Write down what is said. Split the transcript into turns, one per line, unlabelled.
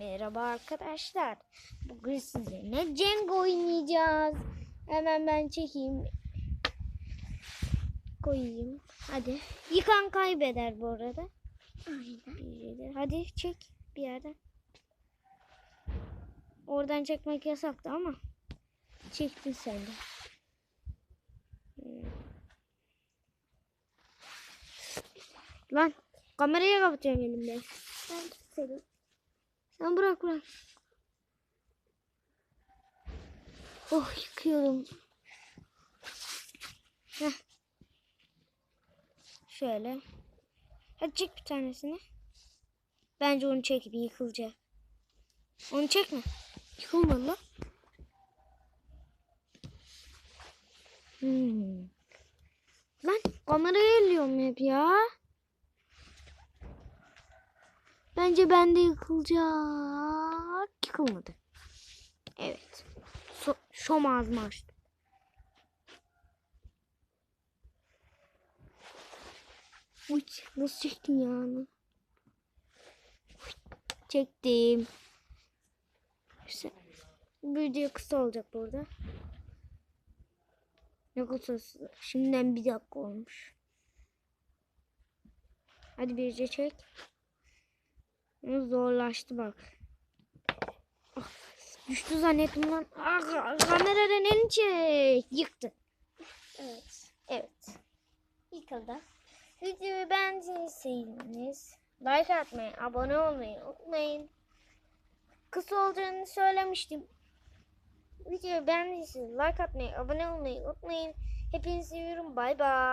Merhaba arkadaşlar. Bugün sizinle Cenk oynayacağız. Hemen ben çekeyim. Koyayım. Hadi. Yıkan kaybeder bu arada. Aynen. Hadi çek bir yerden. Oradan çekmek yasaktı ama çektin sen de. Hmm. Lan kamerayı kapatacağım elimde.
Ben tutarım.
Sen bırak bırak. Oh yıkıyorum. Heh. Şöyle. Hadi çek bir tanesini. Bence onu çek bir yıkılacak. Onu çekme. Yıkılmadı lan. Hmm. Lan kamerayı elliyorum hep ya. Bence bende yıkılacak. Yıkılmadı. Evet. So şom ağzımı açtım. Uy, nasıl çektin ya? onu? Uy, Çektim. İşte, video kısa olacak burada. Ne kısası? Şimdiden bir dakika olmuş. Hadi birce çek. Ama Zorlaştı bak. Ah, düştü zannettim lan. Ah, kameradan elini çek. Yıktı.
Evet.
Evet. Yıkıldı. Videoyu beğendiyseniz like atmayı, abone olmayı unutmayın. Kısa olacağını söylemiştim. Videoyu beğendiyseniz like atmayı, abone olmayı unutmayın. Hepinizi seviyorum. Bay bay.